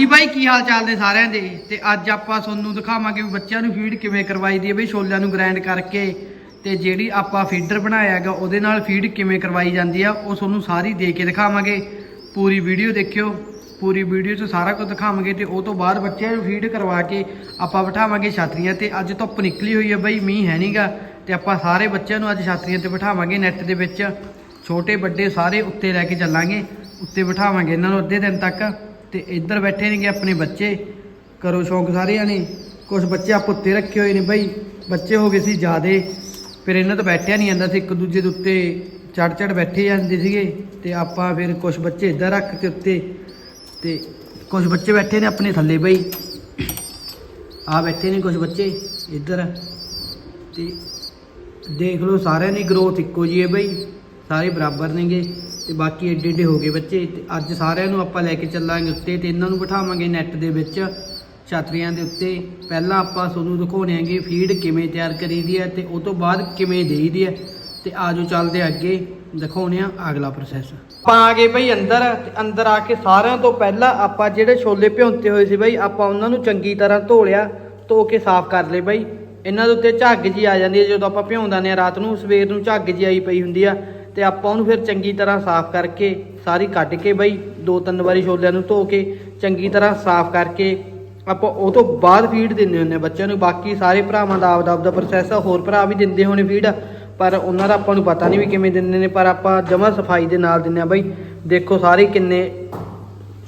ਹਾਂਜੀ ਬਾਈ, ਕੀ ਹਾਲ ਚਾਲ ਨੇ ਸਾਰਿਆਂ ਦੇ? ਤੇ ਅੱਜ ਆਪਾਂ ਤੁਹਾਨੂੰ ਦਿਖਾਵਾਂਗੇ ਵੀ ਬੱਚਿਆਂ ਨੂੰ ਫੀਡ ਕਿਵੇਂ ਕਰਵਾਈ ਦੀ ਹੈ ਬਈ, ਛੋਲਿਆਂ ਨੂੰ ਗ੍ਰਾਈਂਡ ਕਰਕੇ। ਤੇ ਜਿਹੜੀ ਆਪਾਂ ਫੀਡਰ ਬਣਾਇਆ ਹੈਗਾ, ਉਹਦੇ ਨਾਲ ਫੀਡ ਕਿਵੇਂ ਕਰਵਾਈ ਜਾਂਦੀ ਆ, ਉਹ ਤੁਹਾਨੂੰ ਸਾਰੀ ਦੇ ਕੇ ਦਿਖਾਵਾਂਗੇ। ਪੂਰੀ ਵੀਡੀਓ ਦੇਖਿਓ। ਪੂਰੀ ਵੀਡੀਓ 'ਚ ਸਾਰਾ ਕੁਝ ਦਿਖਾਵਾਂਗੇ ਤੇ ਉਹ ਤੋਂ ਬਾਅਦ ਬੱਚਿਆਂ ਨੂੰ ਫੀਡ ਕਰਵਾ ਕੇ ਆਪਾਂ ਬਿਠਾਵਾਂਗੇ ਛਾਤਰੀਆਂ ਤੇ ਅੱਜ ਧੁੱਪ ਨਿਕਲੀ ਹੋਈ ਹੈ ਬਈ, ਮੀਂਹ ਹੈ ਨਹੀਂਗਾ ਤੇ ਆਪਾਂ ਸਾਰੇ ਬੱਚਿਆਂ ਨੂੰ ਅੱਜ ਛਾਤਰੀਆਂ ਤੇ ਬਿਠਾਵਾਂਗੇ ਨੈੱਟ ਦੇ ਵਿੱਚ। ਛੋਟੇ, ਵੱਡੇ ਸਾਰੇ ਉੱਤੇ ਲੈ ਕੇ ਚੱਲਾਂਗੇ। ਉੱਤੇ ਬਿਠਾਵਾਂਗੇ ਇਹਨਾਂ ਨੂੰ ਅੱਧੇ ਦਿਨ ਤੱਕ। ਤੇ ਇੱਧਰ ਬੈਠੇ ਨੇਗੇ ਆਪਣੇ ਬੱਚੇ। ਕਰੋ ਸ਼ੌਂਕ ਸਾਰਿਆਂ ਨੇ। ਕੁਝ ਬੱਚੇ ਆਪ ਉੱਤੇ ਰੱਖੇ ਹੋਏ ਨੇ ਬਈ। ਬੱਚੇ ਹੋ ਗਏ ਸੀ ਜਿਆਦੇ। ਫਿਰ ਇਹਨਾਂ ਤੋਂ ਬੈਠਿਆ ਨਹੀਂ ਜਾਂਦਾ ਸੀ। ਇੱਕ ਦੂਜੇ ਦੇ ਉੱਤੇ ਚੜ ਚੜ ਬੈਠੇ ਜਾਂਦੇ ਸੀਗੇ। ਤੇ ਆਪਾਂ ਫਿਰ ਕੁਝ ਬੱਚੇ ਇੱਧਰ ਰੱਖ ਕੇ ਉੱਤੇ। ਤੇ ਕੁਝ ਬੱਚੇ ਬੈਠੇ ਨੇ ਆਪਣੇ ਥੱਲੇ ਬਈ। ਆ ਬੈਠੇ ਨੇ ਕੁਝ ਬੱਚੇ ਇੱਧਰ। ਤੇ ਦੇਖ ਲਓ ਸਾਰਿਆਂ ਦੀ ਗਰੋਥ ਇੱਕੋ ਜੀ ਹੈ ਬਈ। ਸਾਰੇ ਬਰਾਬਰ ਨੇਗੇ। ਤੇ ਬਾਕੀ ਏਡੇ ਏਡੇ ਹੋ ਗਏ ਬੱਚੇ, ਤੇ ਅੱਜ ਸਾਰਿਆਂ ਨੂੰ ਆਪਾਂ ਲੈ ਕੇ ਚੱਲਾਂਗੇ ਉੱਤੇ ਤੇ ਇਹਨਾਂ ਨੂੰ ਬਿਠਾਵਾਂਗੇ ਨੈੱਟ ਦੇ ਵਿੱਚ, ਛਾਤਰੀਆਂ ਦੇ ਉੱਤੇ। ਪਹਿਲਾਂ ਆਪਾਂ ਤੁਹਾਨੂੰ ਦਿਖਾਉਣੇ ਆਂਗੇ ਫੀਡ ਕਿਵੇਂ ਤਿਆਰ ਕਰੀਦੀ ਹੈ ਤੇ ਉਹ ਤੋਂ ਬਾਅਦ ਕਿਵੇਂ ਦੇਈਦੀ ਹੈ। ਤੇ ਆਜੋ ਚੱਲਦੇ ਅੱਗੇ, ਦਿਖਾਉਣੇ ਆ ਅਗਲਾ ਪ੍ਰੋਸੈਸ ਆਪਾਂ ਆ ਗਏ ਬਈ ਅੰਦਰ, ਤੇ ਅੰਦਰ ਆ ਕੇ ਸਾਰਿਆਂ ਤੋਂ ਪਹਿਲਾਂ ਆਪਾਂ ਜਿਹੜੇ ਛੋਲੇ ਭਿਉਂਤੇ ਹੋਏ ਸੀ ਬਈ, ਆਪਾਂ ਉਹਨਾਂ ਨੂੰ ਚੰਗੀ ਤਰ੍ਹਾਂ ਧੋ ਲਿਆ, ਧੋ ਕੇ ਸਾਫ਼ ਕਰ ਲਏ ਬਈ। ਇਹਨਾਂ ਦੇ ਉੱਤੇ ਝੱਗ ਜੀ ਆ ਜਾਂਦੀ ਹੈ ਜਦੋਂ ਆਪਾਂ ਭਿਉਂਦਾਂ ਨੇ ਰਾਤ ਨੂੰ ਸਵੇਰ ਨੂੰ ਝੱਗ ਜੀ ਆਈ ਪਈ ਹੁੰਦੀ ਆ। ਤੇ ਆਪਾਂ ਉਹਨੂੰ ਫਿਰ ਚੰਗੀ ਤਰ੍ਹਾਂ ਸਾਫ਼ ਕਰਕੇ ਸਾਰੀ ਕੱਢ ਕੇ ਬਈ ਦੋ ਤਿੰਨ ਵਾਰੀ ਛੋਲਿਆਂ ਨੂੰ ਧੋ ਕੇ ਚੰਗੀ ਤਰ੍ਹਾਂ ਸਾਫ਼ ਕਰਕੇ ਆਪਾਂ ਉਹ ਤੋਂ ਬਾਅਦ ਫੀਡ ਦਿੰਦੇ ਹੁੰਦੇ ਹਾਂ ਬੱਚਿਆਂ ਨੂੰ। ਬਾਕੀ ਸਾਰੇ ਭਰਾਵਾਂ ਦਾ ਆਪਦਾ ਆਪਦਾ ਪ੍ਰੋਸੈਸ ਆ, ਹੋਰ ਭਰਾ ਵੀ ਦਿੰਦੇ ਹੋਣੇ ਫੀਡ ਪਰ ਉਹਨਾਂ ਦਾ ਆਪਾਂ ਨੂੰ ਪਤਾ ਨਹੀਂ ਵੀ ਕਿਵੇਂ ਦਿੰਦੇ ਨੇ, ਪਰ ਆਪਾਂ ਜਮਾ ਸਫ਼ਾਈ ਦੇ ਨਾਲ ਦਿੰਦੇ ਆ ਬਈ, ਦੇਖੋ ਸਾਰੇ ਕਿੰਨੇ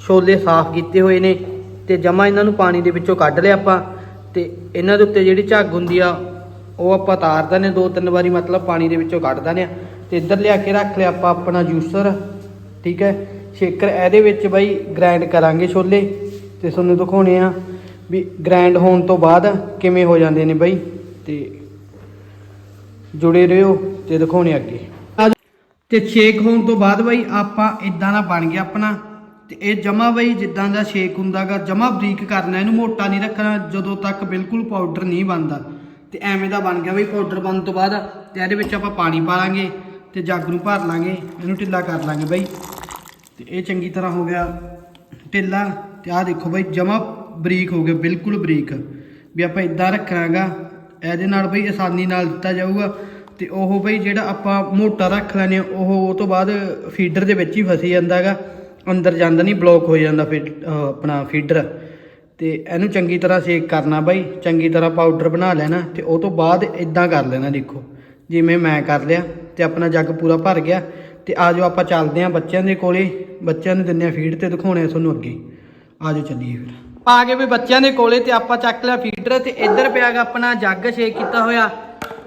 ਛੋਲੇ ਸਾਫ਼ ਕੀਤੇ ਹੋਏ ਨੇ ਤੇ ਜਮਾ ਇਹਨਾਂ ਨੂੰ ਪਾਣੀ ਦੇ ਵਿੱਚੋਂ ਕੱਢ ਲਿਆ ਆਪਾਂ ਤੇ ਇਹਨਾਂ ਦੇ ਉੱਤੇ ਜਿਹੜੀ ਝੱਗ ਹੁੰਦੀ ਆ, ਉਹ ਆਪਾਂ ਤਾਰਦੇ ਨੇ, ਦੋ ਤਿੰਨ ਵਾਰੀ ਮਤਲਬ ਪਾਣੀ ਦੇ ਵਿੱਚੋਂ ਕੱਢ ਦਿੰਦੇ ਆ ਤੇ ਇੱਧਰ ਲਿਆ ਕੇ ਰੱਖ ਲਿਆ ਆਪਾਂ ਆਪਣਾ ਜੂਸਰ ਠੀਕ ਹੈ? ਸ਼ੇਕਰ ਇਹਦੇ ਵਿੱਚ ਬਾਈ ਗ੍ਰਾਈਂਡ ਕਰਾਂਗੇ ਛੋਲੇ, ਤੇ ਤੁਹਾਨੂੰ ਦਿਖਾਉਣੇ ਆ ਵੀ ਗ੍ਰਾਈਂਡ ਹੋਣ ਤੋਂ ਬਾਅਦ ਕਿਵੇਂ ਹੋ ਜਾਂਦੇ ਨੇ ਬਾਈ, ਤੇ ਜੁੜੇ ਰਹੋ ਤੇ ਦਿਖਾਉਣੇ ਅੱਗੇ। ਤੇ ਸ਼ੇਕ ਹੋਣ ਤੋਂ ਬਾਅਦ ਬਾਈ ਆਪਾਂ ਇਦਾਂ ਦਾ ਬਣ ਗਿਆ ਆਪਣਾ, ਤੇ ਇਹ ਜਮਾ ਬਾਈ ਜਿੱਦਾਂ ਦਾ ਸ਼ੇਕ ਹੁੰਦਾਗਾ, ਜਮਾ ਬਰੀਕ ਕਰਨਾ, ਇਹਨੂੰ ਮੋਟਾ ਨਹੀਂ ਰੱਖਣਾ, ਜਦੋਂ ਤੱਕ ਬਿਲਕੁਲ ਪਾਊਡਰ ਨਹੀਂ ਬਣਦਾ। ਤੇ ਐਵੇਂ ਦਾ ਬਣ ਗਿਆ ਬਾਈ ਪਾਊਡਰ ਬਣਨ ਤੋਂ ਬਾਅਦ, ਤੇ ਇਹਦੇ ਵਿੱਚ ਆਪਾਂ ਪਾਣੀ ਪਾ ਲਾਂਗੇ। ਤੇ ਜੱਗ ਨੂੰ ਭਰ ਲਾਂਗੇ ਇਹਨੂੰ ਢਿੱਲਾ ਕਰ ਲਾਂਗੇ ਬਾਈ। ਤੇ ਇਹ ਚੰਗੀ ਤਰ੍ਹਾਂ ਹੋ ਗਿਆ ਢਿੱਲਾ ਤੇ ਆਹ ਦੇਖੋ ਬਾਈ ਜਮਾ ਬਰੀਕ ਹੋ ਗਿਆ ਬਿਲਕੁਲ ਬਰੀਕ। ਵੀ ਆਪਾਂ ਇਦਾਂ ਰੱਖਾਂਗਾ ਇਹਦੇ ਨਾਲ ਬਈ ਆਸਾਨੀ ਨਾਲ ਦਿੱਤਾ ਜਾਊਗਾ। ਤੇ ਉਹ ਬਈ ਜਿਹੜਾ ਆਪਾਂ ਮੋਟਾ ਰੱਖ ਲੈਨੇ ਆ, ਉਹ ਉਹ ਤੋਂ ਬਾਅਦ ਫੀਡਰ ਦੇ ਵਿੱਚ ਹੀ ਫਸੀ ਜਾਂਦਾਗਾ। ਅੰਦਰ ਜਾਂਦਾ ਨਹੀਂ ਬਲੌਕ ਹੋ ਜਾਂਦਾ ਫਿਰ ਅਹ ਆਪਣਾ ਫੀਡਰ। ਤੇ ਇਹਨੂੰ ਚੰਗੀ ਤਰ੍ਹਾਂ ਸੇਕ ਕਰਨਾ ਬਾਈ ਚੰਗੀ ਤਰ੍ਹਾਂ ਪਾਊਡਰ ਬਣਾ ਲੈਣਾ ਤੇ ਉਹ ਤੋਂ ਬਾਅਦ ਇਦਾਂ ਕਰ ਲੈਣਾ ਦੇਖੋ। ਜਿਵੇਂ ਮੈਂ ਕਰ ਲਿਆ ਤੇ ਆਪਣਾ ਜੱਗ ਪੂਰਾ ਭਰ ਗਿਆ ਤੇ ਆਜੋ ਆਪਾਂ ਚੱਲਦੇ ਆਂ ਬੱਚਿਆਂ ਦੇ ਕੋਲੇ, ਬੱਚਿਆਂ ਨੂੰ ਦਿੰਨੇ ਆ ਫੀਡ ਤੇ ਦਿਖਾਉਣੇ ਆ ਤੁਹਾਨੂੰ ਅੱਗੇ। ਆਜੋ ਚੱਲੀਏ ਫਿਰ। ਆ ਗਏ ਵੀ ਬੱਚਿਆਂ ਦੇ ਕੋਲੇ ਤੇ ਆਪਾਂ ਚੱਕ ਲਿਆ ਫੀਡਰ ਤੇ ਇੱਧਰ ਪਿਆਗਾ ਆਪਣਾ ਜੱਗ ਸ਼ੇਕ ਕੀਤਾ ਹੋਇਆ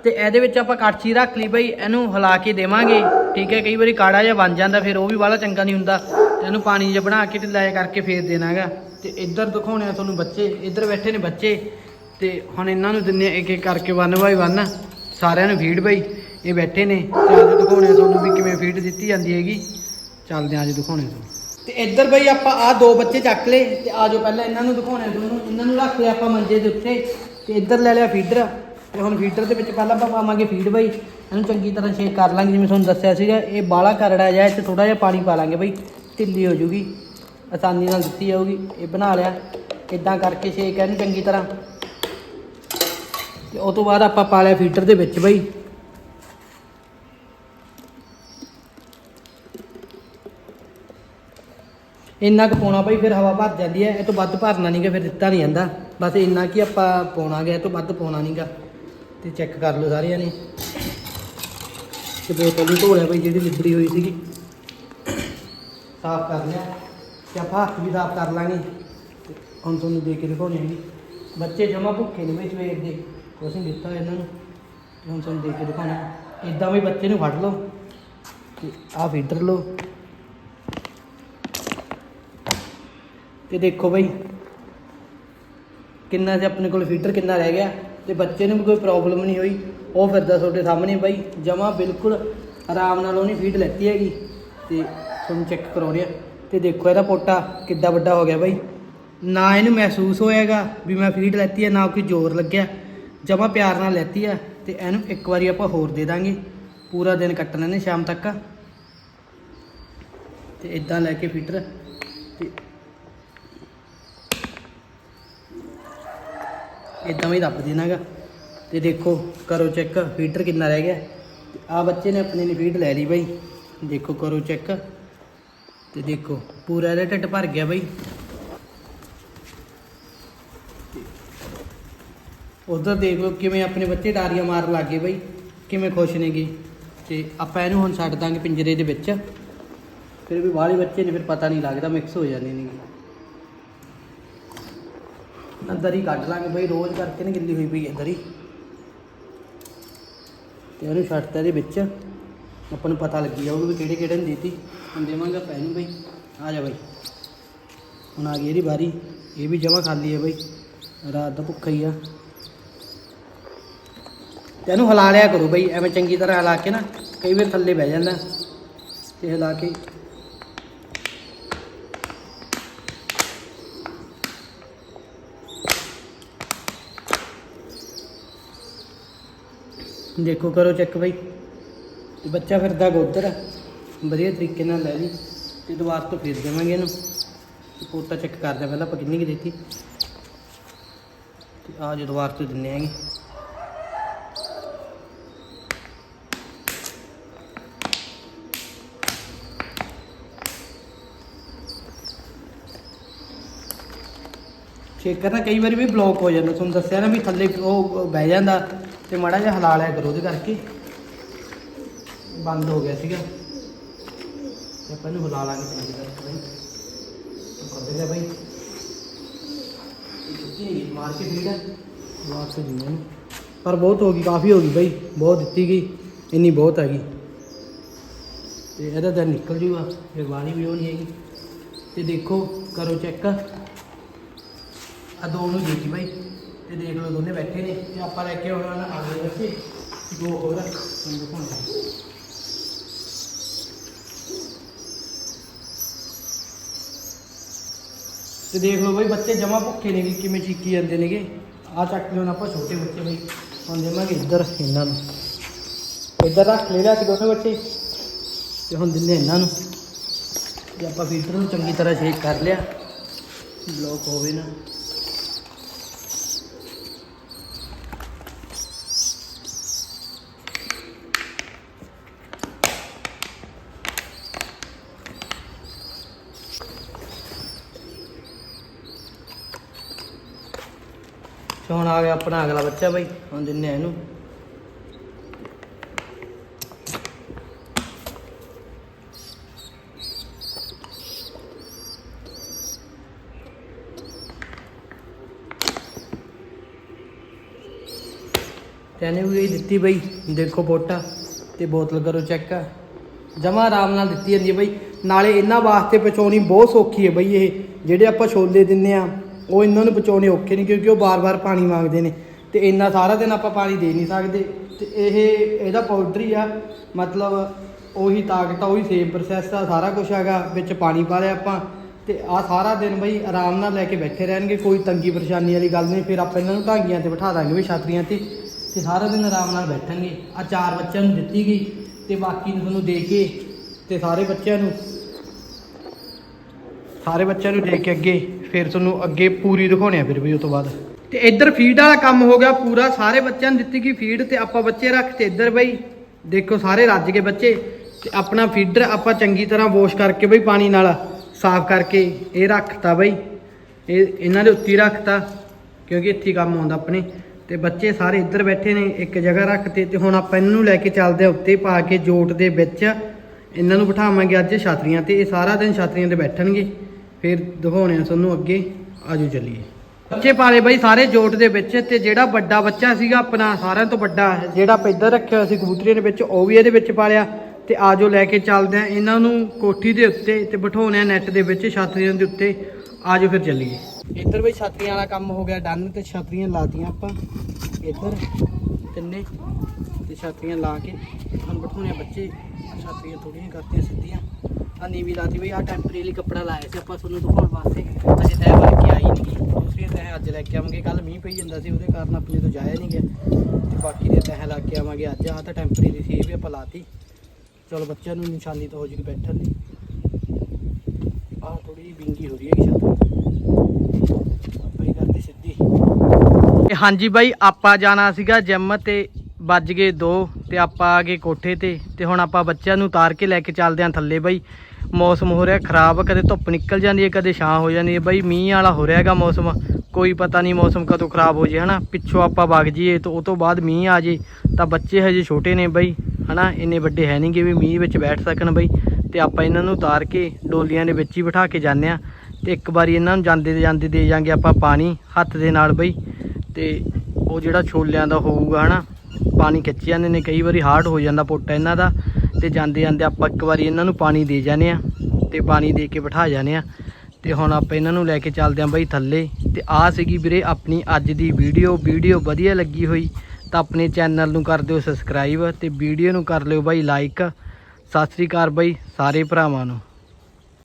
ਤੇ ਇਹਦੇ ਵਿੱਚ ਆਪਾਂ ਕੜਛੀ ਰੱਖ ਲਈ ਬਈ, ਇਹਨੂੰ ਹਿਲਾ ਕੇ ਦੇਵਾਂਗੇ। ਠੀਕ ਹੈ, ਕਈ ਵਾਰੀ ਕਾੜਾ ਜਿਹਾ ਬਣ ਜਾਂਦਾ, ਫਿਰ ਉਹ ਵੀ ਵਾਲਾ ਚੰਗਾ ਨਹੀਂ ਹੁੰਦਾ। ਤੇ ਇਹਨੂੰ ਪਾਣੀ ਜਿਹਾ ਬਣਾ ਕੇ ਢਿੱਲਾ ਜਿਹਾ ਕਰਕੇ ਫੇਰ ਦੇਣਾਗਾ ਤੇ ਇੱਧਰ ਦਿਖਾਉਣੇ ਆ ਤੁਹਾਨੂੰ ਬੱਚੇ, ਇੱਧਰ ਬੈਠੇ ਨੇ ਬੱਚੇ। ਤੇ ਹੁਣ ਇਹਨਾਂ ਨੂੰ ਦਿੰਨੇ ਆ ਇੱਕ ਇੱਕ ਕਰਕੇ ਵਨ ਬਾਈ ਵਨ ਸਾਰਿਆਂ ਨੂੰ ਫੀਡ ਬਈ। ਇਹ ਬੈਠੇ ਨੇ ਤੇ ਅੱਜ ਦਿਖਾਉਣੇ ਤੁਹਾਨੂੰ ਵੀ ਕਿਵੇਂ ਫੀਡ ਦਿੱਤੀ ਜਾਂਦੀ ਹੈਗੀ। ਚੱਲਦੇ ਆ ਅੱਜ ਦਿਖਾਉਣੇ ਆ ਤੁਹਾਨੂੰ। ਤੇ ਇੱਧਰ ਬਈ ਆਪਾਂ ਆ ਦੋ ਬੱਚੇ ਚੱਕ ਲਏ ਤੇ ਆਜੋ ਪਹਿਲਾਂ ਇਹਨਾਂ ਨੂੰ ਦਿਖਾਉਣੇ ਆ ਤੁਹਾਨੂੰ। ਇਹਨਾਂ ਨੂੰ ਰੱਖ ਲਿਆ ਆਪਾਂ ਮੰਜੇ ਦੇ ਉੱਤੇ ਤੇ ਇੱਧਰ ਲੈ ਲਿਆ ਫੀਡਰ ਤੇ ਹੁਣ ਫੀਡਰ ਦੇ ਵਿੱਚ ਪਹਿਲਾਂ ਆਪਾਂ ਪਾਵਾਂਗੇ ਫੀਡ ਬਈ। ਇਹਨੂੰ ਚੰਗੀ ਤਰ੍ਹਾਂ ਸ਼ੇਕ ਕਰ ਲਾਂਗੇ, ਜਿਵੇਂ ਤੁਹਾਨੂੰ ਦੱਸਿਆ ਸੀਗਾ। ਇਹ ਬਾਲਾ ਕਰੜਾ ਜਿਹਾ ਤੇ ਥੋੜਾ ਜਿਹਾ ਪਾਣੀ ਪਾ ਲਾਂਗੇ ਬਈ। ਢਿੱਲੀ ਹੋ ਜੂਗੀ ਆਸਾਨੀ ਨਾਲ ਦਿੱਤੀ ਜਾਊਗੀ। ਇਹ ਬਣਾ ਲਿਆ। ਇਦਾਂ ਕਰਕੇ ਸ਼ੇਕ ਇਹਨੂੰ ਚੰਗੀ ਤਰ੍ਹਾਂ। ਤੇ ਉਹ ਤੋਂ ਬਾਅਦ ਆਪਾਂ ਪਾ ਲਿਆ ਫੀਟਰ ਦੇ ਵਿੱਚ ਬਈ। ਇੰਨਾ ਕੁ ਪਾਉਣਾ ਭਾਈ ਫਿਰ ਹਵਾ ਭਰ ਜਾਂਦੀ ਹੈ। ਇਹ ਤੋਂ ਵੱਧ ਭਰਨਾ ਨਹੀਂਗਾ ਫਿਰ ਦਿੱਤਾ ਨਹੀਂ ਜਾਂਦਾ। ਬਸ ਇੰਨਾ ਕੀ ਆਪਾਂ ਪਾਉਣਾ ਗਿਆ ਇਹ ਤੋਂ ਵੱਧ ਪਾਉਣਾ ਨਹੀਂਗਾ ਤੇ ਚੈੱਕ ਕਰ ਲਓ ਸਾਰਿਆਂ ਨੇ। ਤੇ ਬੋਤਲ ਨੂੰ ਧੋ ਲਿਆ ਭਾਈ ਜਿਹੜੀ ਲਿਬੜੀ ਹੋਈ ਸੀਗੀ। ਸਾਫ਼ ਕਰ ਲਿਆ। ਤੇ ਆਪਾਂ ਹੱਥ ਵੀ ਸਾਫ਼ ਕਰ ਲਾਂਗੇ। ਤੇ ਹੁਣ ਤੁਹਾਨੂੰ ਦੇ ਕੇ ਦਿਖਾਉਣੇ ਹੈਗੇ ਬੱਚੇ ਜਮਾ ਭੁੱਖੇ ਨੇ ਬਈ ਸਵੇਰ ਦੇ। ਕੁਛ ਨਹੀਂ ਦਿੱਤਾ ਇਹਨਾਂ ਨੂੰ। ਤੇ ਹੁਣ ਤੁਹਾਨੂੰ ਦੇਖ ਕੇ ਦਿਖਾਉਣਾ। ਇਦਾਂ ਵੀ ਬੱਚੇ ਨੂੰ ਫੜ ਲਓ ਤੇ ਆਹ ਫੀਡਰ ਲਓ। ਤੇ ਦੇਖੋ ਬਈ, ਕਿੰਨਾ ਤੇ ਆਪਣੇ ਕੋਲ ਫੀਡਰ ਕਿੰਨਾ ਰਹਿ ਗਿਆ। ਤੇ ਬੱਚੇ ਨੂੰ ਵੀ ਕੋਈ ਪ੍ਰੋਬਲਮ ਨਹੀਂ ਹੋਈ। ਉਹ ਫਿਰਦਾ ਤੁਹਾਡੇ ਸਾਹਮਣੇ ਬਾਈ, ਜਮਾ ਬਿਲਕੁਲ ਆਰਾਮ ਨਾਲ ਉਹਨੇ ਫੀਡ ਲੈਤੀ ਹੈਗੀ। ਤੇ ਤੁਹਾਨੂੰ ਚੈੱਕ ਕਰਾਉਣੇ ਆ ਤੇ ਦੇਖੋ ਇਹਦਾ ਪੋਟਾ ਕਿੱਡਾ ਵੱਡਾ ਹੋ ਗਿਆ ਬਾਈ। ਨਾ ਇਹਨੂੰ ਮਹਿਸੂਸ ਹੋਏਗਾ ਵੀ ਮੈਂ ਫੀਡ ਲੈਤੀ ਹੈ, ਨਾ ਕੋਈ ਜ਼ੋਰ ਲੱਗਿਆ। ਜਮਾ ਪਿਆਰ ਨਾਲ ਲੈਤੀ ਆ ਤੇ ਇਹਨੂੰ ਇੱਕ ਵਾਰੀ ਆਪਾਂ ਹੋਰ ਦੇ ਦਾਂਗੇ। ਪੂਰਾ ਦਿਨ ਕੱਟਣਾ ਨੇ ਸ਼ਾਮ ਤੱਕ। ਤੇ ਇਦਾਂ ਲੈ ਕੇ ਫੀਟਰ ਤੇ ਇਦਾਂ ਵੀ ਦੱਬ ਦੇਣਾਗਾ। ਤੇ ਦੇਖੋ, ਕਰੋ ਚੈੱਕ, ਫੀਟਰ ਕਿੰਨਾ ਰਹਿ ਗਿਆ। ਆ ਬੱਚੇ ਨੇ ਆਪਣੇ ਨੇ ਫੀਡ ਲੈ ਲਈ ਬਾਈ। ਦੇਖੋ, ਕਰੋ ਚੈੱਕ। ਤੇ ਦੇਖੋ, ਪੂਰਾ ਇਹਦਾ ਢਿੱਡ ਭਰ ਗਿਆ ਬਾਈ। ਉਧਰ ਦੇਖ ਲਓ ਕਿਵੇਂ ਆਪਣੇ ਬੱਚੇ ਡਾਰੀਆਂ ਮਾਰਨ ਲੱਗੇ ਬਈ, ਕਿਵੇਂ ਖੁਸ਼ ਨੇਗੇ। ਤੇ ਆਪਾਂ ਇਹਨੂੰ ਹੁਣ ਛੱਡ ਦਾਂਗੇ ਪਿੰਜਰੇ ਦੇ ਵਿੱਚ। ਫਿਰ ਵੀ ਬਾਹਲੇ ਬੱਚੇ ਨੇ ਫਿਰ ਪਤਾ ਨਹੀਂ ਲੱਗਦਾ ਮਿਕਸ ਹੋ ਜਾਂਦੇ ਨੇ ਅੰਦਰ ਹੀ ਕੱਢ ਲਾਂਗੇ ਬਈ, ਰੋਜ਼ ਕਰਕੇ ਨਹੀਂ ਗਿੱਲੀ ਹੋਈ ਪਈ ਹੈ ਅੰਦਰ ਹੀ ਤੇ ਉਹਨੂੰ ਛੱਡਤਾ ਇਹਦੇ ਵਿੱਚ। ਆਪਾਂ ਨੂੰ ਪਤਾ ਲੱਗੀ ਜਾਊਗਾ ਵੀ ਕਿਹੜੇ ਕਿਹੜੇ ਨੇ ਦਿੱਤੀ ਹੁਣ ਦੇਵਾਂਗਾ ਪੈਨੂੰ ਬਈ। ਆ ਜਾ ਬਈ। ਹੁਣ ਆ ਗਈ ਇਹਦੀ ਵਾਰੀ। ਇਹ ਵੀ ਜਮਾ ਖਾਲੀ ਹੈ ਬਈ। ਰਾਤ ਦਾ ਭੁੱਖਾ ਹੀ ਆ। ਤੇ ਇਹਨੂੰ ਹਿਲਾ ਲਿਆ ਕਰੋ ਬਈ, ਐਵੇਂ ਚੰਗੀ ਤਰ੍ਹਾਂ ਹਿਲਾ ਕੇ ਨਾ, ਕਈ ਵਾਰ ਥੱਲੇ ਬਹਿ ਜਾਂਦਾ। ਤੇ ਹਿਲਾ ਕੇ। ਦੇਖੋ ਕਰੋ ਚੈੱਕ ਬਈ। ਤੇ ਬੱਚਾ ਫਿਰਦਾ ਗੋਦਰ ਵਧੀਆ ਤਰੀਕੇ ਨਾਲ ਲੈ ਲਈ। ਤੇ ਦੁਬਾਰਾ ਤੋਂ ਫੇਰ ਦੇਵਾਂਗੇ ਇਹਨੂੰ। ਤੇ ਪੋਤਾ ਚੈੱਕ ਕਰਦੇ ਹਾਂ ਪਹਿਲਾਂ ਆਪਾਂ ਕਿੰਨੀ ਕੁ ਦਿੱਤੀ। ਤੇ ਆ ਜੋ ਦੁਬਾਰਾ ਤੋਂ ਦਿੰਨੇ ਆਂਗੇ ਚੇਕਰ ਨਾ ਕਈ ਵਾਰੀ ਵੀ ਬਲੌਕ ਹੋ ਜਾਂਦਾ, ਤੁਹਾਨੂੰ ਦੱਸਿਆ ਨਾ ਵੀ ਥੱਲੇ ਉਹ ਬਹਿ ਜਾਂਦਾ, ਤੇ ਮਾੜਾ ਜਿਹਾ ਹਿਲਾ ਲਿਆ ਕਰੋ ਉਹਦੇ ਕਰਕੇ। ਬੰਦ ਹੋ ਗਿਆ ਸੀਗਾ। ਤੇ ਆਪਾਂ ਇਹਨੂੰ ਹਿਲਾ ਲਾਂਗੇ ਚੰਗੀ ਤਰ੍ਹਾਂ ਬਈ। ਕਰ ਦੇ ਬਈ। ਜੀ ਮਾਰ ਕੇ ਫੀਡ ਮਾਰ ਕੇ ਦਿੰਦੇ ਪਰ ਬਹੁਤ ਹੋ ਗਈ, ਕਾਫੀ ਹੋ ਗਈ ਬਈ। ਬਹੁਤ ਦਿੱਤੀ ਗਈ, ਇੰਨੀ ਬਹੁਤ ਹੈਗੀ। ਤੇ ਇਹਦਾ ਤਾਂ ਨਿਕਲ ਜੂਗਾ, ਫਿਰ ਵਾਲੀ ਵੀ ਉਹ ਨਹੀਂ ਹੈਗੀ। ਤੇ ਦੇਖੋ, ਕਰੋ ਚੈੱਕ ਆ ਦੋ ਨੂੰ ਦੇਖੀ ਬਾਈ ਤੇ ਦੇਖ ਲਓ ਦੋਨੇ ਬੈਠੇ ਨੇ, ਤੇ ਆਪਾਂ ਲੈ ਕੇ ਆਉਣਾ ਨਾ ਅਗਲੇ ਬੱਚੇ ਦੋ ਹੋਰ ਤੁਹਾਨੂੰ ਦਿਖਾਉਣਾ। ਤੇ ਦੇਖ ਲਓ ਬਾਈ, ਬੱਚੇ ਜਮਾ ਭੁੱਖੇ ਨੇ ਕਿਵੇਂ ਚੀਕੀ ਜਾਂਦੇ ਨੇਗੇ। ਆ ਚੱਕ ਲਿਓ ਨਾ ਆਪਾਂ ਛੋਟੇ ਬੱਚੇ ਬਈ, ਹੁਣ ਦੇਵਾਂਗੇ ਇੱਧਰ ਇਹਨਾਂ ਨੂੰ। ਇੱਧਰ ਰੱਖ ਲੈ ਲਿਆ ਸੀ ਦੋਨੇ ਬੱਚੇ, ਤੇ ਹੁਣ ਦਿੰਦੇ ਇਹਨਾਂ ਨੂੰ। ਤੇ ਆਪਾਂ ਫੀਡਰ ਨੂੰ ਚੰਗੀ ਤਰ੍ਹਾਂ ਸ਼ੇਕ ਕਰ ਲਿਆ। ਬਲੌਕ ਹੋਵੇ ਨਾ। ਹੁਣ ਆ ਗਿਆ ਆਪਣਾ ਅਗਲਾ ਬੱਚਾ ਬਈ, ਹੁਣ ਦਿੰਨੇ ਆ ਇਹਨੂੰ। ਤੈਨੇ ਵੀ ਇਹ ਦਿੱਤੀ ਬਈ, ਦੇਖੋ ਬੋਟਾ ਤੇ ਬੋਤਲ ਕਰੋ ਚੈੱਕ। ਜਮਾ ਆਰਾਮ ਨਾਲ ਦਿੱਤੀ ਜਾਂਦੀ ਹੈ ਬਈ। ਨਾਲੇ ਇਹਨਾਂ ਵਾਸਤੇ ਪਚਾਉਣੀ ਬਹੁਤ ਸੌਖੀ ਹੈ ਬਈ ਇਹ, ਜਿਹੜੇ ਆਪਾਂ ਛੋਲੇ ਦਿੰਨੇ ਆ। ਉਹ ਇਹਨਾਂ ਨੂੰ ਬਚਾਉਣੇ ਔਖੇ ਨਹੀਂ ਕਿਉਂਕਿ ਉਹ ਬਾਰ-ਬਾਰ ਪਾਣੀ ਮੰਗਦੇ ਨੇ ਤੇ ਇੰਨਾ ਸਾਰਾ ਦਿਨ ਆਪਾਂ ਪਾਣੀ ਦੇ ਨਹੀਂ ਸਕਦੇ ਤੇ ਇਹ, ਇਹਦਾ ਪਾਊਡਰ ਹੀ ਆ, ਮਤਲਬ ਉਹੀ ਤਾਕਤ ਆ, ਉਹੀ ਸੇਮ ਪ੍ਰੋਸੈਸ ਆ, ਸਾਰਾ ਕੁਝ ਹੈਗਾ, ਵਿੱਚ ਪਾਣੀ ਪਾ ਲਿਆ ਆਪਾਂ ਤੇ ਆ ਸਾਰਾ ਦਿਨ ਬਈ ਆਰਾਮ ਨਾਲ ਲੈ ਕੇ ਬੈਠੇ ਰਹਿਣਗੇ, ਕੋਈ ਤੰਗੀ ਪਰੇਸ਼ਾਨੀ ਵਾਲੀ ਗੱਲ ਨਹੀਂ, ਫਿਰ ਆਪਾਂ ਇਹਨਾਂ ਨੂੰ ਢਾਂਗੀਆਂ ਤੇ ਬਿਠਾ ਦਾਂਗੇ ਵੀ ਛਾਤਰੀਆਂ ਤੇ ਤੇ ਸਾਰਾ ਦਿਨ ਆਰਾਮ ਨਾਲ ਬੈਠਣਗੇ। ਆ ਚਾਰ ਬੱਚਿਆਂ ਨੂੰ ਦਿੱਤੀ ਗਈ ਤੇ ਬਾਕੀ ਨੂੰ ਤੁਹਾਨੂੰ ਦੇ ਕੇ ਤੇ ਸਾਰੇ ਬੱਚਿਆਂ ਨੂੰ, ਸਾਰੇ ਬੱਚਿਆਂ ਨੂੰ ਦੇ ਕੇ ਅੱਗੇ ਫਿਰ ਤੁਹਾਨੂੰ ਅੱਗੇ ਪੂਰੀ ਦਿਖਾਉਣੇ ਆ ਫਿਰ ਵੀ ਉਸ ਤੋਂ ਬਾਅਦ। ਤੇ ਇੱਧਰ ਫੀਡ ਵਾਲਾ ਕੰਮ ਹੋ ਗਿਆ ਪੂਰਾ, ਸਾਰੇ ਬੱਚਿਆਂ ਨੂੰ ਦਿੱਤੀ ਗਈ ਫੀਡ ਤੇ ਆਪਾਂ ਬੱਚੇ ਰੱਖਤੇ ਇੱਧਰ ਬਈ, ਦੇਖੋ ਸਾਰੇ ਰੱਜ ਗਏ ਬੱਚੇ। ਤੇ ਆਪਣਾ ਫੀਡਰ ਆਪਾਂ ਚੰਗੀ ਤਰ੍ਹਾਂ ਵਾਸ਼ ਕਰਕੇ ਬਈ ਪਾਣੀ ਨਾਲ ਸਾਫ਼ ਕਰਕੇ ਇਹ ਰੱਖਤਾ ਬਈ। ਇਹ ਇਹਨਾਂ ਦੇ ਉੱਤੇ ਹੀ ਰੱਖਤਾ, ਕਿਉਂਕਿ ਇੱਥੇ ਕੰਮ ਆਉਂਦਾ ਆਪਣੇ। ਤੇ ਬੱਚੇ ਸਾਰੇ ਇੱਧਰ ਬੈਠੇ ਨੇ, ਇੱਕ ਜਗ੍ਹਾ ਰੱਖਤੇ ਤੇ ਹੁਣ ਆਪਾਂ ਇਹਨੂੰ ਲੈ ਕੇ ਚੱਲਦੇ ਆ ਉੱਤੇ ਪਾ ਕੇ ਜੋਟ ਦੇ ਵਿੱਚ। ਇਹਨਾਂ ਨੂੰ ਬਿਠਾਵਾਂਗੇ ਅੱਜ ਛਾਤਰੀਆਂ ਤੇ, ਇਹ ਸਾਰਾ ਦਿਨ ਛਾਤਰੀਆਂ ਤੇ ਬੈਠਣਗੇ। ਫਿਰ ਦਿਖਾਉਣੇ ਆ ਤੁਹਾਨੂੰ ਅੱਗੇ, ਆਜੋ ਚੱਲੀਏ। ਬੱਚੇ ਪਾਲੇ ਬਾਈ ਸਾਰੇ ਜੋਟ ਦੇ ਵਿੱਚ ਤੇ ਜਿਹੜਾ ਵੱਡਾ ਬੱਚਾ ਸੀਗਾ ਆਪਣਾ ਸਾਰਿਆਂ ਤੋਂ ਵੱਡਾ, ਜਿਹੜਾ ਆਪਾਂ ਇੱਧਰ ਰੱਖਿਆ ਹੋਇਆ ਸੀ ਕਬੂਤਰੀਆਂ ਦੇ ਵਿੱਚ, ਉਹ ਵੀ ਇਹਦੇ ਵਿੱਚ ਪਾਲਿਆ। ਤੇ ਆਜੋ ਲੈ ਕੇ ਚੱਲਦੇ ਆ ਇਹਨਾਂ ਨੂੰ ਕੋਠੀ ਦੇ ਉੱਤੇ ਤੇ ਬਿਠਾਉਣੇ ਆ ਨੈਟ ਦੇ ਵਿੱਚ, ਛਾਤਰੀਆਂ ਦੇ ਉੱਤੇ। ਆਜੋ ਫਿਰ ਚੱਲੀਏ। ਇੱਧਰ ਬਈ ਛਾਤਰੀਆਂ ਵਾਲਾ ਕੰਮ ਹੋ ਗਿਆ ਡਨ ਤੇ ਛਾਤਰੀਆਂ ਲਾਤੀਆਂ ਆਪਾਂ। ਇੱਧਰ ਤਿੰਨੇ ਤੇ ਛਾਤਰੀਆਂ ਲਾ ਕੇ, ਹੁਣ ਬਿਠਾਉਣੇ ਆ ਬੱਚੇ। ਛਾਤਰੀਆਂ ਥੋੜੀਆਂ ਕਰਤੀਆਂ ਸਿੱਧੀਆਂ। ਆ ਨੀਵੀਂ ਲਾਤੀ ਵੀ ਆ ਟੈਂਪਰੇਰੀ ਕੱਪੜਾ ਲਾਇਆ ਸੀ, ਆਪਾਂ ਤੁਹਾਨੂੰ ਦਿਖਾਉਣ ਵਾਸਤੇ। ਅਜੇ ਤੈਅ ਬਣ ਕੇ ਆਈ ਨਹੀਂ ਦੂਸਰੀ ਤੈਅ ਅੱਜ ਲੈ ਕੇ ਆਵਾਂਗੇ ਕੱਲ ਮੀਂਹ ਪਈ ਜਾਂਦਾ ਸੀ, ਉਹਦੇ ਕਾਰਨ ਆਪਣੇ ਤੋਂ ਜਾਇਆ ਨਹੀਂ ਗਿਆ। ਤੇ ਬਾਕੀ ਦੇ ਤੈਅ ਲਾ ਕੇ ਆਵਾਂਗੇ ਅੱਜ ਆ ਤਾਂ ਟੈਂਪਰੇਰੀ ਸੀ, ਇਹ ਵੀ ਆਪਾਂ ਲਾਤੀ। ਚਲੋ ਬੱਚਿਆਂ ਨੂੰ ਨਿਸ਼ਾਨੀ ਤਾਂ ਹੋ ਜੂਗੀ ਬੈਠਣ ਦੀ। ਆਹ ਥੋੜੀ ਜਿਹੀ ਵਿੰਗੀ ਹੋ ਰਹੀ ਹੈ ਕਿ ਛੱਤ ਆਪਾਂ ਹੀ ਕਰਦੇ ਸਿੱਧੀ। ਇਹ ਹਾਂਜੀ ਬਾਈ, ਆਪਾਂ ਜਾਣਾ ਸੀਗਾ ਜਿਮ ਤੇ, ਵੱਜ ਗਏ 2 ਤੇ ਆਪਾਂ ਆ ਗਏ ਕੋਠੇ ਤੇ ਤੇ ਹੁਣ ਆਪਾਂ ਬੱਚਿਆਂ ਨੂੰ ਉਤਾਰ ਕੇ ਲੈ ਕੇ ਚੱਲਦੇ ਆਂ ਥੱਲੇ ਬਾਈ। ਮੌਸਮ ਹੋ ਰਿਹਾ ਖਰਾਬ, ਕਦੇ ਧੁੱਪ ਨਿਕਲ ਜਾਂਦੀ ਹੈ, ਕਦੇ ਛਾਂ ਹੋ ਜਾਂਦੀ ਹੈ। ਬਾਈ ਮੀਂਹ ਵਾਲਾ ਹੋ ਰਿਹਾ ਹੈਗਾ ਮੌਸਮ, ਕੋਈ ਪਤਾ ਨਹੀਂ ਮੌਸਮ ਕਦੋਂ ਖਰਾਬ ਹੋ ਜੇ, ਹਨਾ? ਪਿੱਛੋਂ ਆਪਾਂ ਵਗ ਜਾਈਏ ਤੇ ਉਹ ਤੋਂ ਬਾਅਦ ਮੀਂਹ ਆ ਜੇ, ਤਾਂ ਬੱਚੇ ਹਜੇ ਛੋਟੇ ਨੇ ਬਾਈ, ਹਨਾ? ਇੰਨੇ ਵੱਡੇ ਹੈ ਨਹੀਂਗੇ ਵੀ ਮੀਂਹ ਵਿੱਚ ਬੈਠ ਸਕਣ ਬਾਈ। ਤੇ ਆਪਾਂ ਇਹਨਾਂ ਨੂੰ ਉਤਾਰ ਕੇ ਡੋਲੀਆਂ ਦੇ ਵਿੱਚ ਹੀ ਬਿਠਾ ਕੇ ਜਾਂਦੇ ਆ। ਤੇ ਇੱਕ ਵਾਰੀ ਇਹਨਾਂ ਨੂੰ ਜਾਂਦੇ ਦੇ ਜਾਂਦੇ ਦੇ ਜਾਂਗੇ ਆਪਾਂ ਪਾਣੀ ਹੱਥ ਦੇ ਨਾਲ ਬਈ। ਤੇ ਉਹ ਜਿਹੜਾ ਛੋਲਿਆਂ ਦਾ ਹੋਊਗਾ, ਹਨਾ? ਪਾਣੀ ਖਿੱਚ ਜਾਂਦੇ ਨੇ, ਕਈ ਵਾਰੀ ਹਾਰਡ ਹੋ ਜਾਂਦਾ ਪੁੱਟ ਇਹਨਾਂ ਦਾ ਤੇ ਜਾਂਦੇ ਜਾਂਦੇ ਆਪਾਂ ਇੱਕ ਵਾਰੀ ਇਹਨਾਂ ਨੂੰ ਪਾਣੀ ਦੇ ਜਾਂਦੇ ਆ ਤੇ ਪਾਣੀ ਦੇ ਕੇ ਬਿਠਾ ਜਾਂਦੇ ਆ ਤੇ ਹੁਣ ਆਪਾਂ ਇਹਨਾਂ ਨੂੰ ਲੈ ਕੇ ਚੱਲਦੇ ਆਂ ਬਈ ਥੱਲੇ ਤੇ ਆ ਸੀਗੀ ਵੀਰੇ ਆਪਣੀ ਅੱਜ ਦੀ ਵੀਡੀਓ ਵੀਡੀਓ ਵਧੀਆ ਲੱਗੀ ਹੋਈ ਤਾਂ ਆਪਣੇ ਚੈਨਲ ਨੂੰ ਕਰ ਦਿਓ ਸਬਸਕ੍ਰਾਈਬ ਤੇ ਵੀਡੀਓ ਨੂੰ ਕਰ ਲਿਓ ਬਾਈ ਲਾਈਕ ਸਤਿ ਸ੍ਰੀ ਅਕਾਲ ਬਾਈ ਸਾਰੇ ਭਰਾਵਾਂ ਨੂੰ।